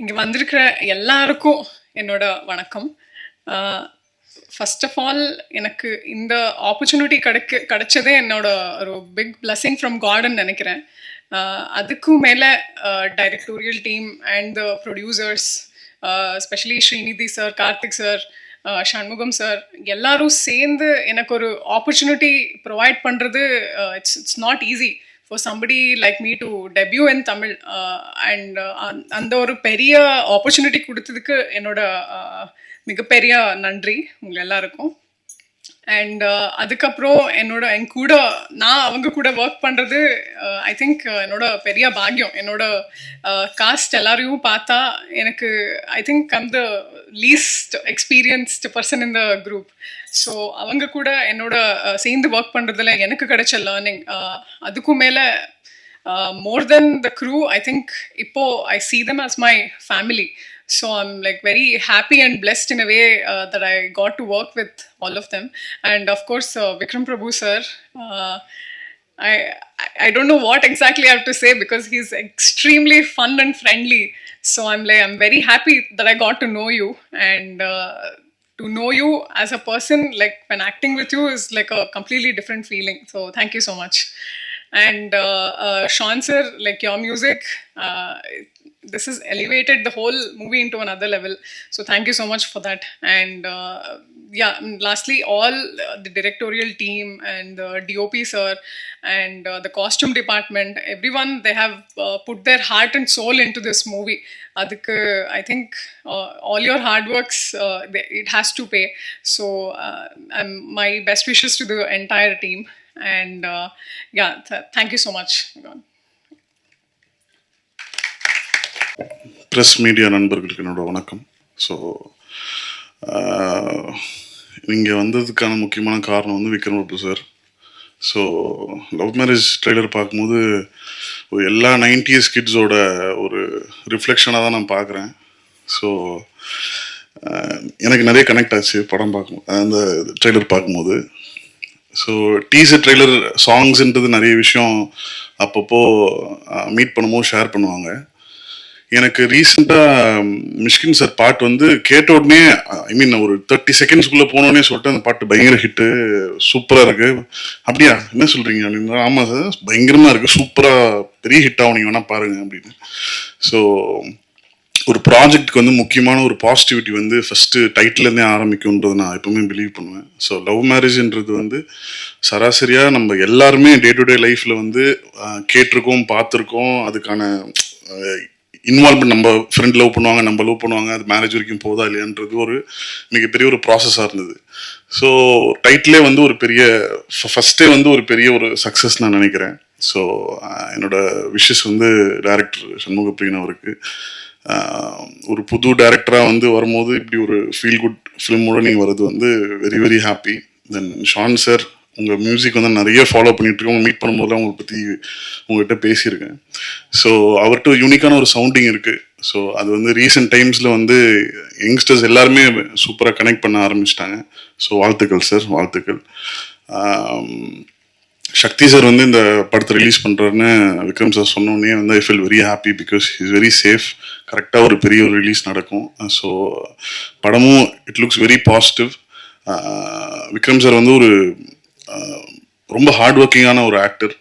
இங்கே வந்திருக்கிற எல்லாருக்கும் என்னோட வணக்கம். ஃபஸ்ட் ஆஃப் ஆல் எனக்கு இந்த ஆப்பர்ச்சுனிட்டி கிடைக்க கிடைச்சதே என்னோட ஒரு பிக் பிளஸ்ஸிங் ஃப்ரம் காடன் நினைக்கிறேன். அதுக்கும் மேலே directorial team and the producers specially Srinidhi sir Karthik sir Shanmugam sir எல்லாரும் சேர்ந்து எனக்கு ஒரு ஆப்பர்ச்சுனிட்டி ப்ரொவைட் பண்ணுறது it's it's not easy for somebody like me to debut in Tamil and அந்த ஒரு பெரிய ஆப்பர்ச்சுனிட்டி கொடுத்ததுக்கு என்னோட uh, மிகப்பெரிய நன்றி உங்கள் எல்லாருக்கும். அண்ட் uh, அதுக்கப்புறம் என்னோட என் கூட நான் அவங்க கூட ஒர்க் பண்ணுறது ஐ திங்க் என்னோட பெரிய பாக்கியம். என்னோட uh, காஸ்ட் எல்லாரையும் பார்த்தா எனக்கு ஐ திங்க் அந்த லீஸ்ட் எக்ஸ்பீரியன்ஸ்டு பர்சன் இந்த குரூப் ஸோ அவங்க கூட என்னோட uh, சேர்ந்து ஒர்க் பண்ணுறதுல எனக்கு கிடைச்ச லேர்னிங் அதுக்கும் மேலே மோர் தென் த க்ரூ ஐ திங்க் இப்போது I see them as my family so i'm like very happy and blessed in a way uh, that i got to work with all of them and of course uh, vikram prabhu sir uh, I, I don't know what exactly I have to say because he's extremely fun and friendly. So I'm like I'm very happy that I got to know you and uh, to know you as a person like when acting with you is like a completely different feeling. So thank you so much. And uh, uh, Sean sir, like your music, uh, this has elevated the whole movie into another level. So thank you so much for that. And uh, yeah, and lastly, all uh, the directorial team and the DOP sir and uh, the costume department, everyone they have uh, put their heart and soul into this movie. Adukku, I think uh, all your hard works uh, they- it has to pay. So uh, um, my best wishes to the entire team. And press media நண்பர்களுக்கு என்னோடய வணக்கம். So இங்கே வந்ததுக்கான முக்கியமான காரணம் வந்து Vikram Prabhu sir so love marriage trailer பார்க்கும்போது எல்லா நைன்டிஎஸ் கிட்ஸோட ஒரு ரிஃப்ளெக்ஷனாக தான் நான் பார்க்குறேன். ஸோ எனக்கு நிறைய கனெக்ட் ஆச்சு படம் பார்க்கும் அந்த ட்ரெய்லர் பார்க்கும்போது. ஸோ டீசர் ட்ரெய்லர் சாங்ஸ்ன்றது நிறைய விஷயம் அப்பப்போ மீட் பண்ணும்போது ஷேர் பண்ணுவாங்க. எனக்கு ரீசெண்டாக மிஷ்கின் சார் பாட்டு வந்து கேட்ட உடனே ஐ மீன் ஒரு தேர்ட்டி செகண்ட்ஸ்குள்ளே போனோடனே சொல்லிட்டு அந்த பாட்டு பயங்கர ஹிட்டு சூப்பராக இருக்கு. அப்படியா? என்ன சொல்கிறீங்க அப்படின்னா ஆமாம் சார் பயங்கரமாக இருக்குது சூப்பராக பெரிய ஹிட் ஆகும். நீங்கள் வேணால் பாருங்கள் அப்படின்னு. ஸோ ஒரு ப்ராஜெக்ட்க்கு வந்து முக்கியமான ஒரு பாசிட்டிவிட்டி வந்து ஃபஸ்ட்டு டைட்டிலேருந்தே ஆரம்பிக்கும்ன்றது நான் எப்பவுமே பிலீவ் பண்ணுவேன். ஸோ லவ் மேரேஜ்ன்றது வந்து சராசரியாக நம்ம எல்லாருமே டே டு டே லைஃப்பில் வந்து கேட்டிருக்கோம் பார்த்துருக்கோம். அதுக்கான இன்வால்வ்மெண்ட் நம்ம ஃப்ரெண்ட் லவ் பண்ணுவாங்க நம்ம லவ் பண்ணுவாங்க அது மேரேஜ் வரைக்கும் போதா இல்லையான்றது ஒரு மிகப்பெரிய ஒரு ப்ராசஸாக இருந்தது. ஸோ டைட்டிலே வந்து ஒரு பெரிய ஃபஸ்ட்டே வந்து ஒரு பெரிய ஒரு சக்ஸஸ் நான் நினைக்கிறேன். ஸோ என்னோட விஷஸ் வந்து டேரக்டர் சண்முகப்பிரியன் அவருக்கு. ஒரு புது டேரக்டராக வந்து வரும்போது இப்படி ஒரு ஃபீல் குட் ஃபிலிமோட நீங்கள் வர்றது வந்து very very happy then Shaan sir உங்கள் மியூசிக் வந்து நிறைய ஃபாலோ பண்ணிகிட்டு இருக்கோம் மீட் பண்ணும்போது உங்களை பற்றி உங்கள்கிட்ட பேசியிருக்கேன். ஸோ அவர்கிட்ட யூனிக்கான ஒரு சவுண்டிங் இருக்குது ஸோ அது வந்து ரீசெண்ட் டைம்ஸில் வந்து யங்ஸ்டர்ஸ் எல்லாருமே சூப்பராக கனெக்ட் பண்ண ஆரம்பிச்சிட்டாங்க. ஸோ வாழ்த்துக்கள் சார் வாழ்த்துக்கள். சக்தி சார் வந்து இந்த படத்தை ரிலீஸ் பண்ணுறாருன்னு விக்ரம் சார் சொன்னோடனே வந்து I feel very happy because is very safe கரெக்டாக ஒரு பெரிய ஒரு ரிலீஸ் நடக்கும். ஸோ படமும் it looks very positive Vikram sir வந்து ஒரு ரொம்ப ஹார்ட் ஒர்க்கிங்கான ஒரு ஆக்டர்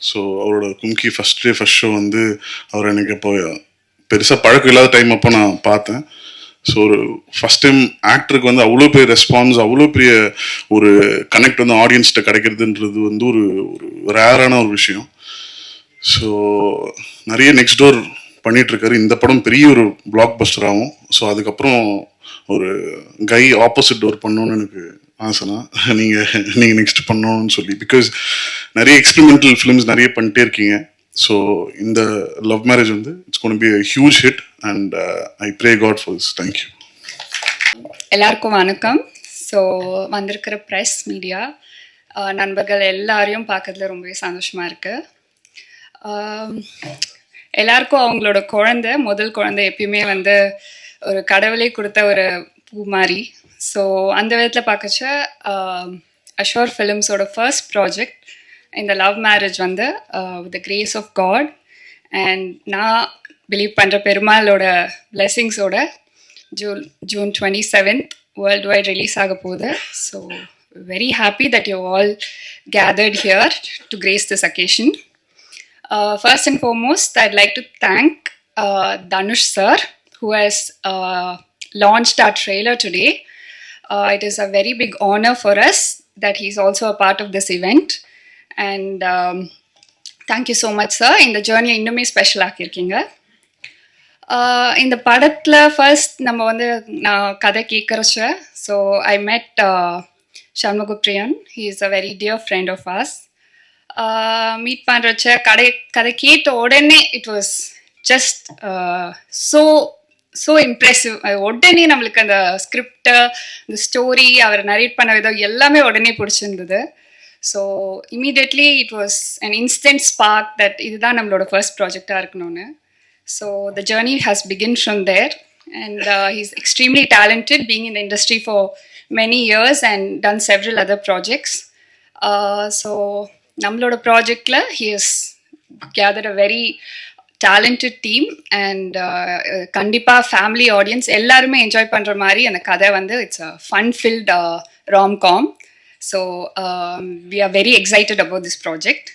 ஸோ அவரோட Kumki first day first show வந்து அவர் எனக்கு இப்போ பெருசாக பழக்கம் இல்லாத டைம் அப்போ நான் பார்த்தேன். ஸோ ஒரு ஃபஸ்ட் டைம் ஆக்டருக்கு வந்து அவ்வளோ பெரிய ரெஸ்பான்ஸ் அவ்வளோ பெரிய ஒரு கனெக்ட் வந்து ஆடியன்ஸ்கிட்ட கிடைக்கிறதுன்றது வந்து ஒரு ஒரு ரேரான ஒரு விஷயம். ஸோ நிறைய நெக்ஸ்ட் டோர் பண்ணிகிட்ருக்காரு இந்த படம் பெரிய ஒரு பிளாக் பஸ்டர் ஆகும் ஸோ அதுக்கப்புறம் ஒரு கை ஆப்போசிட் டோர் பண்ணணும்னு எனக்கு ஆசைனா நீங்கள் நீங்கள் நெக்ஸ்ட் பண்ணணும்னு சொல்லி. பிகாஸ் நிறைய எக்ஸ்பெரிமெண்டல் ஃபிலிம்ஸ் நிறைய பண்ணிட்டே இருக்கீங்க. ஸோ இந்த லவ் மேரேஜ் வந்து it's gonna be huge hit and I pray God for this thank you எல்லாருக்கும் வணக்கம். ஸோ வந்திருக்கிற ப்ரெஸ் மீடியா uh, நண்பர்கள் எல்லாரையும் பார்க்கறதுல ரொம்பவே சந்தோஷமாக இருக்குது um, எல்லாருக்கும் அவங்களோட குழந்தை முதல் குழந்தை எப்பயுமே வந்து ஒரு கடவுளே கொடுத்த ஒரு பூ மாதிரி ஸோ அந்த விதத்தில் பார்க்கச்ச அஷோர் ஃபிலிம்ஸோட ஃபர்ஸ்ட் ப்ராஜெக்ட் இந்த லவ் மேரேஜ் வந்து with grace of God and நான் பிலீவ் பண்ணுற பெருமாளோட பிளெஸிங்ஸோட June June twenty seventh worldwide release ஆக போகுது. So very happy that you all gathered here to grace this occasion first and foremost I'd like to thank Dhanush sir who sir, who has trailer today. Uh, it is a very big honor for us that he's also a part of this event. And um, thank you so much, sir. இந்த journey இன்னுமே special ஆக்கியிருக்கீங்க. Uh, இந்த படத்தில் first நம்ம வந்து நான் கதை கேட்குறச்ச so I met Shanmugapriyan he is a very dear friend of us meet பண்ணுறச்ச கடை கதை கேட்ட உடனே it was just so so impressive உடனே நம்மளுக்கு அந்த ஸ்கிரிப்ட் இந்த ஸ்டோரி அவரை நரேட் பண்ண விதம் எல்லாமே உடனே பிடிச்சிருந்தது so immediately it was an instant spark that இதுதான் நம்மளோட ஃபர்ஸ்ட் ப்ராஜெக்டாக இருக்கணும்னு so the journey has begin from there and he's extremely talented being in industry for many years and done several other projects so நம்மளோட ப்ராஜெக்டில் he is gather a very talented team and கண்டிப்பாக family audience எல்லாருமே enjoy பண்ணுற மாதிரி அந்த கதை வந்து it's a fun filled rom com so we are very excited about this project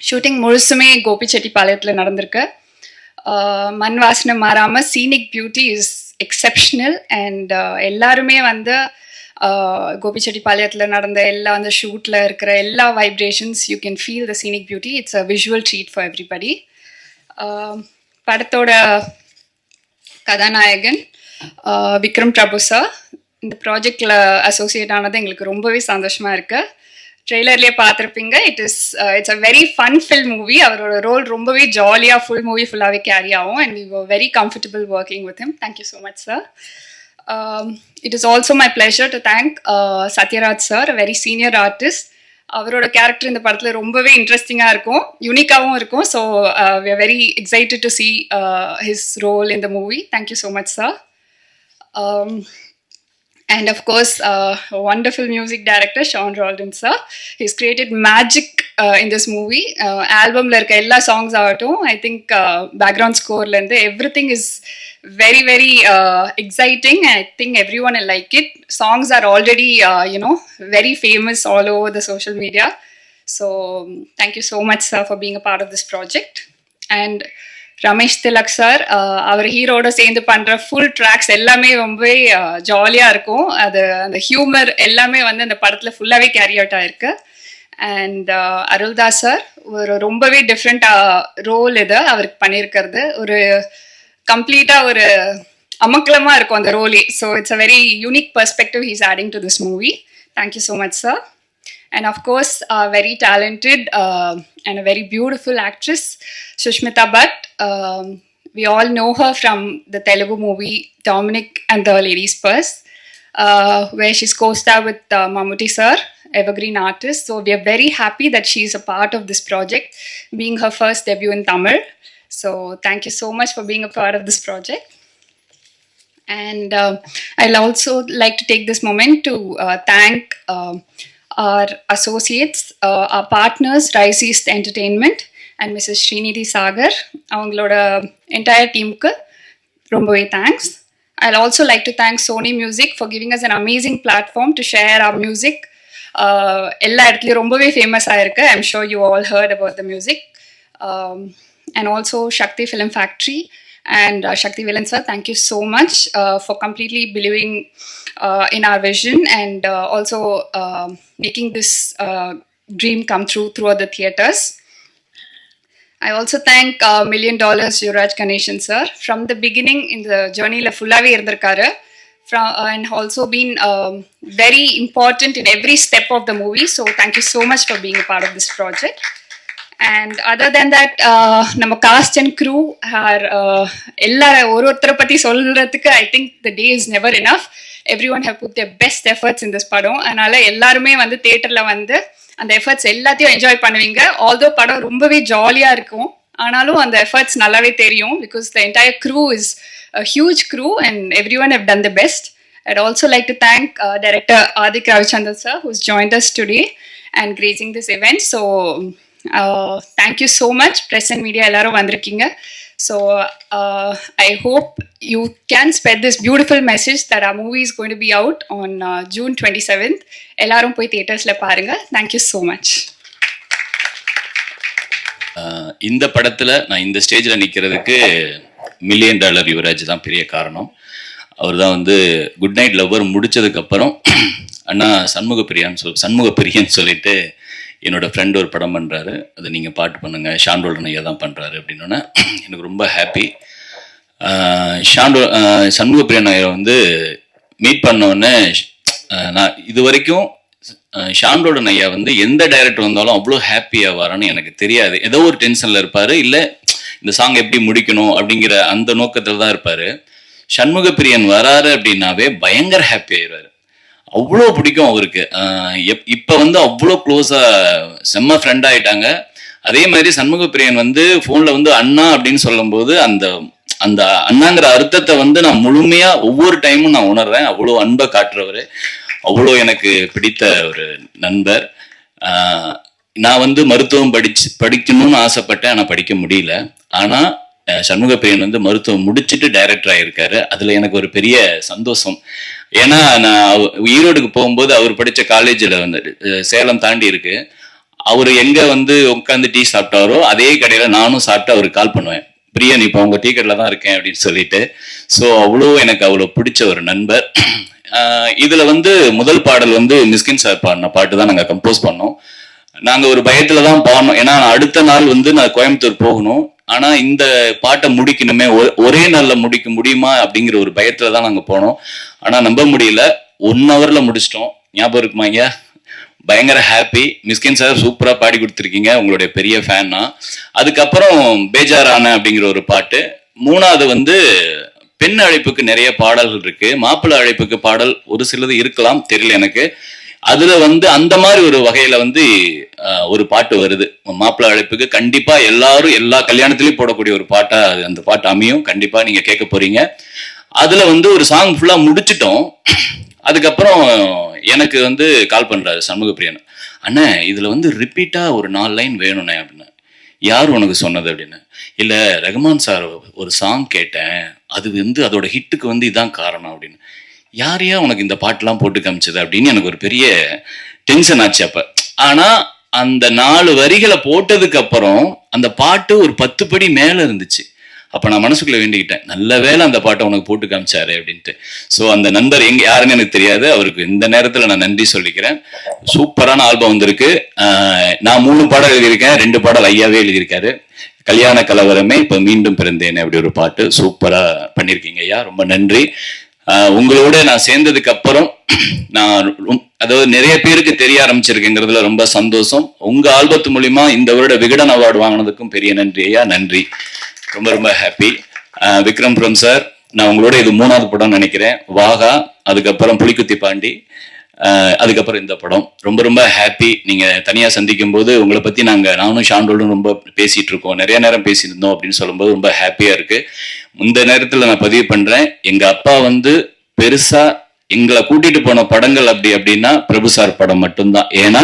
shooting முழுசுமே கோபிச்செட்டிப்பாளையத்தில் நடந்திருக்கு. மண் வாசனை மாறாமல் scenic beauty is exceptional and எல்லாருமே வந்து uh, ஆஹ் கோபிச்செட்டிப்பாளையத்தில் நடந்த எல்லா அந்த ஷூட்டில் இருக்கிற எல்லா vibrations you can feel the scenic beauty it's a visual treat for everybody படத்தோட கதாநாயகன் விக்ரம் பிரபு சார் இந்த ப்ராஜெக்டில் அசோசியேட் ஆனது எங்களுக்கு ரொம்பவே சந்தோஷமாக இருக்குது ட்ரெய்லர்லேயே பார்த்துருப்பீங்க. It is it's a very fun fill movie அவரோட ரோல் ரொம்பவே ஜாலியாக ஃபுல் மூவி ஃபுல்லாகவே கேரி ஆகும். And we were very comfortable working with him thank you so much sir it is also my pleasure to thank Sathyaraj sir very senior artist அவரோட character இந்த படத்தில் ரொம்பவே இன்ட்ரெஸ்டிங்காக இருக்கும். யூனிக்காகவும் இருக்கும். So we are very excited to see his role in the movie thank you so much sir and of course, uh, a wonderful music director, Sean Roldan, sir. He's created magic in this movie ஆல்பமில் இருக்க எல்லா songs ஆகட்டும் I think background ஸ்கோர்லேருந்து everything is very very exciting I think everyone like it songs are already you know very famous all over the social media so thank you so much sir for being a part of this project and Ramesh Thilak sir அவர் ஹீரோட சேர்ந்து பண்ணுற full tracks எல்லாமே ரொம்ப ஜாலியாக இருக்கும் அது அந்த humour எல்லாமே வந்து அந்த படத்தில் ஃபுல்லாகவே கேரி அவுட் ஆயிருக்கு அண்ட் அருள்தாஸ் சார் ஒரு ரொம்பவே டிஃப்ரெண்ட் ரோல் இது அவருக்கு பண்ணியிருக்கிறது ஒரு கம்ப்ளீட்டா ஒரு அமக்கலமா இருக்கும் அந்த ரோலே so it's a very unique perspective he's adding to this movie thank you so much sir and of course a very talented uh, and a very beautiful actress sushmita bhatt um, we all know her from the telugu movie dominic and the ladies purse uh, where she's co-star with uh, mamuti sir evergreen artist so we are very happy that she's a part of this project being her first debut in tamil so thank you so much for being a part of this project and uh, I'll also like to take this moment to uh, thank um our associates, uh, our partners, Rise East Entertainment and Mrs. Srinidhi Sagar. அவங்களோட entire டீமுக்கு ரொம்பவே thanks I'll also like to thank Sony Music for giving us an amazing platform to share our music. Uh, எல்லா இடத்துலையும் ரொம்பவே famous ஆயிருக்கு I'm sure you all heard about the music and also Shakti film factory and uh, Shakti Villain sir, thank you so much uh, for completely believing uh, in our vision and uh, also uh, making this uh, dream come true throughout the theaters. I also thank uh, Million Dollars Yuvraj Ganeshan sir. From the beginning in the journey la fullave irundirkaru From uh, and also been um, very important in every step of the movie. So thank you so much for being a part of this project. And other then that நம்ம cast and crew are எல்லார ஒரு ஒருத்தரை பற்றி சொல்கிறதுக்கு I think the day is never enough everyone have put the best efforts in படம் அதனால எல்லாருமே வந்து தேட்டரில் வந்து அந்த எஃபர்ட்ஸ் எல்லாத்தையும் என்ஜாய் பண்ணுவீங்க ஆல்தோ படம் ரொம்பவே ஜாலியாக இருக்கும் ஆனாலும் அந்த எஃபர்ட்ஸ் நல்லாவே தெரியும் because the entire crew is a huge crew, and everyone have done the best. I'd also like to thank uh, director Adik Ravichandran sir, who's joined us today and gracing this event. So, uh, thank you so much. Press and media Ellaro வந்திருக்கீங்க So uh, I hope you can spread this beautiful message that our movie is going to be out on uh, June 27th. எல்லாரும் போய் தியேட்டர்ஸில் பாருங்க thank you so much ஆஹ் இந்த படத்துல நான் இந்த ஸ்டேஜ்ல நிக்கிறதுக்கு மில்லியன் டாலர் யுவராஜ் தான் பெரிய காரணம். அவர் தான் வந்து குட் நைட் லவ்வர் முடிச்சதுக்கப்புறம் அண்ணா சண்முக பிரியான்னு சொல் சண்முக பிரியன்னு சொல்லிட்டு என்னோட ஃப்ரெண்ட் ஒரு படம் பண்ணுறாரு அதை நீங்கள் பாட்டு பண்ணுங்கள் ஷாண்டோல்டன் ஐயா தான் பண்ணுறாரு அப்படின்னோடனே எனக்கு ரொம்ப ஹாப்பி ஷாண்டோ சண்முக பிரியன் ஐயா வந்து மீட் பண்ணோடனே நான் இது வரைக்கும் ஷாண்டோடன் ஐயா வந்து எந்த டைரக்டர் வந்தாலும் அவ்வளோ ஹாப்பியாக வரான்னு எனக்கு தெரியாது. ஏதோ ஒரு டென்ஷனில் இருப்பார். இல்லை இந்த சாங் எப்படி முடிக்கணும் அப்படிங்கிற அந்த நோக்கத்தில் தான் இருப்பார். சண்முக பிரியன் வராரு அப்படின்னாவே பயங்கர ஹாப்பி ஆயிடுவார். அவ்வளோ பிடிக்கும் அவருக்கு. எப் இப்போ வந்து அவ்வளோ க்ளோஸாக செம்ம ஃப்ரெண்ட் ஆயிட்டாங்க. அதே மாதிரி சண்முக பிரியன் வந்து ஃபோனில் வந்து அண்ணா அப்படின்னு சொல்லும்போது அந்த அந்த அண்ணாங்கிற அர்த்தத்தை வந்து நான் முழுமையா ஒவ்வொரு டைமும் நான் உணர்றேன். அவ்வளோ அன்பை காட்டுறவர். அவ்வளோ எனக்கு பிடித்த ஒரு நண்பர். நான் வந்து மருத்துவம் படிச்சு படிக்கணும்னு ஆசைப்பட்டேன். ஆனால் படிக்க முடியல. ஆனால் சண்முக பிரியன் வந்து மருத்துவம் முடிச்சுட்டு டைரக்டர் ஆயிருக்காரு. அதுல எனக்கு ஒரு பெரிய சந்தோஷம். ஏன்னா நான் அவ- ஈரோடுக்கு போகும்போது அவர் படிச்ச காலேஜில் வந்து சேலம் தாண்டி இருக்கு. அவர் எங்க வந்து உட்காந்து டீ சாப்பிட்டாரோ அதே கடையில நானும் சாப்பிட்டு அவருக்கு கால் பண்ணுவேன். பிரியன் இப்போ அவங்க டீ கடையில் தான் இருக்கேன் அப்படின்னு சொல்லிட்டு. ஸோ அவ்வளோ எனக்கு அவ்வளோ பிடிச்ச ஒரு நண்பர். இதில் இதுல வந்து முதல் பாடல் வந்து மிஸ்கின் சார் பாடின பாட்டு தான் நாங்கள் கம்போஸ் பண்ணோம். நாங்கள் ஒரு பயத்துல தான் பாடணும். ஏன்னா அடுத்த நாள் வந்து நான் கோயம்புத்தூர் போகணும். ஆனா இந்த பாட்டை முடிக்கணுமே ஒ- ஒரே நாள்ல முடிக்க முடியுமா அப்படிங்கிற ஒரு பயத்துல தான் நாங்க போனோம். ஆனா நம்ப முடியல. ஒன் ஹவர்ல முடிச்சிட்டோம். ஞாபகம் இருக்குமா ஐயா? பயங்கர ஹாப்பி மிஸ்கின் சார் சூப்பரா பாடி கொடுத்துருக்கீங்க. உங்களுடைய பெரிய ஃபேன்னா அதுக்கப்புறம் பேஜாரான அப்படிங்கிற ஒரு பாட்டு. மூணாவது வந்து பெண் அழைப்புக்கு நிறைய பாடல்கள் இருக்கு. மாப்பிள்ளை அழைப்புக்கு பாடல் ஒரு சிலது இருக்கலாம் தெரியல எனக்கு. அதுல வந்து அந்த மாதிரி ஒரு வகையில வந்து ஒரு பாட்டு வருது. மாப்பிள்ளை அழைப்புக்கு கண்டிப்பா எல்லாரும் எல்லா கல்யாணத்திலயும் போடக்கூடிய ஒரு பாட்டா அந்த பாட்டு அமையும். கண்டிப்பா நீங்க கேட்க போறீங்க. அதுல வந்து ஒரு சாங் ஃபுல்லா முடிச்சிட்டோம். அதுக்கப்புறம் எனக்கு வந்து கால் பண்றாரு சண்முக பிரியன் அண்ணே இதுல வந்து ரிப்பீட்டா ஒரு நாலு லைன் வேணும்ண்ணே அப்படின்னு. யார் உனக்கு சொன்னது? அப்படின்னு. இல்ல ரகுமான் சார் ஒரு சாங் கேட்டேன். அது வந்து அதோட ஹிட்டுக்கு வந்து இதான் காரணம் அப்படின்னு. யாரையா உனக்கு இந்த பாட்டெல்லாம் போட்டு காமிச்சது அப்படின்னு எனக்கு ஒரு பெரிய டென்ஷன் ஆச்சு அப்ப. ஆனா அந்த நாலு வரிகளை போட்டதுக்கு அப்புறம் அந்த பாட்டு ஒரு பத்து படி மேல இருந்துச்சு. அப்ப நான் மனசுக்குள்ள வேண்டிக்கிட்டேன். நல்ல வேளை அந்த பாட்டை உனக்கு போட்டு காமிச்சாரு அப்படின்ட்டு. சோ அந்த நண்பர் எங்க யாருன்னு எனக்கு தெரியாது. அவருக்கு இந்த நேரத்துல நான் நன்றி சொல்லிக்கிறேன். சூப்பரான ஆல்பம் வந்திருக்கு. நான் மூணு பாடல் எழுதியிருக்கேன். ரெண்டு பாடல் ஐயாவே எழுதியிருக்காரு. கல்யாண கலவரமே இப்ப மீண்டும் பிறந்தேனே அப்படி ஒரு பாட்டு. சூப்பரா பண்ணிருக்கீங்க ஐயா. ரொம்ப நன்றி. உங்களோட நான் சேர்ந்ததுக்கு அப்புறம் நான் அதாவது நிறைய பேருக்கு தெரிய ஆரம்பிச்சிருக்கேங்கிறதுல ரொம்ப சந்தோஷம். உங்க ஆல்பத்து மூலியமா இந்த வருட விகடன் அவார்டு வாங்கினதுக்கும் பெரிய நன்றி ஐயா நன்றி. ரொம்ப ரொம்ப ஹாப்பி விக்ரம்புரம் சார் நான் உங்களோட இது மூணாவது படம் நினைக்கிறேன். வாகா அதுக்கப்புறம் புலிக்குத்தி பாண்டி அதுக்கப்புறம் இந்த படம். ரொம்ப ரொம்ப ஹாப்பி நீங்க தனியா சந்திக்கும் போது உங்களை பத்தி நாங்க நானும் ஷாண்டோடும் ரொம்ப பேசிட்டு இருக்கோம். நிறைய நேரம் பேசியிருந்தோம் அப்படின்னு சொல்லும்போது ரொம்ப ஹாப்பியா இருக்கு. இந்த நேரத்தில் நான் பதிவு பண்றேன். எங்க அப்பா வந்து பெருசா எங்களை கூட்டிட்டு போன படங்கள் அப்படி அப்படின்னா பிரபு சார் படம் மட்டும்தான். ஏன்னா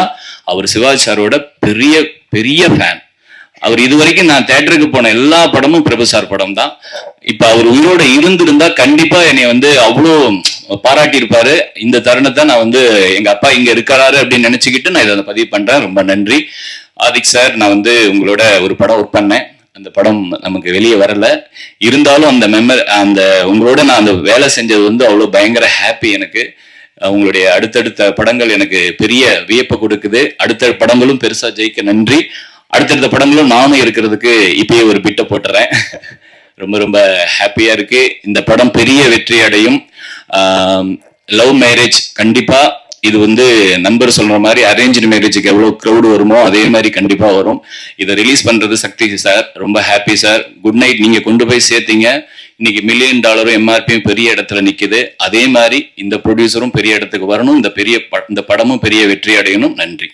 அவர் சிவாஜி சாரோட பெரிய பெரிய ஃபேன் அவர் இது வரைக்கும் நான் தேட்டருக்கு போன எல்லா படமும் பிரபு சார் படம் தான் இப்ப அவர் உயிரோட இருந்திருந்தா கண்டிப்பா என்னை வந்து அவ்வளோ பாராட்டி இருப்பாரு இந்த தருணத்தை நான் வந்து எங்க அப்பா இங்க இருக்கிறாரு அப்படின்னு நினைச்சுக்கிட்டு நான் இதை பதிவு பண்றேன். ரொம்ப நன்றி. ஆதிக் சார் நான் வந்து உங்களோட ஒரு படம் ஒர்க் பண்ணேன். அந்த படம் நமக்கு வெளியே வரல. இருந்தாலும் அந்த மெமரி அந்த உங்களோட நான் அந்த வேலை செஞ்சது வந்து அவ்வளோ பயங்கர ஹாப்பி எனக்கு. உங்களுடைய அடுத்தடுத்த படங்கள் எனக்கு பெரிய வியப்பை கொடுக்குது. அடுத்த படங்களும் பெருசா ஜெயிக்க நன்றி. அடுத்தடுத்த படங்களும் நானும் இருக்கிறதுக்கு இப்பயே ஒரு பிட்டை போட்டுறேன். ரொம்ப ரொம்ப ஹாப்பியா இருக்கு. இந்த படம் பெரிய வெற்றி அடையும். லவ் மேரேஜ் கண்டிப்பா. இது வந்து நண்பர் சொல்ற மாதிரி அரேஞ்சு மேரேஜுக்கு எவ்வளவு க்ரௌடு வருமோ அதே மாதிரி கண்டிப்பா வரும். இதை ரிலீஸ் பண்றது சக்தி சார். ரொம்ப ஹாப்பி சார். குட் நைட் நீங்க கொண்டு போய் சேர்த்தீங்க. இன்னைக்கு மில்லியன் டாலரும் எம்ஆர்பியும் பெரிய இடத்துல நிக்குது. அதே மாதிரி இந்த ப்ரொடியூசரும் பெரிய இடத்துக்கு வரணும். இந்த பெரிய இந்த படமும் பெரிய வெற்றி அடையணும். நன்றி.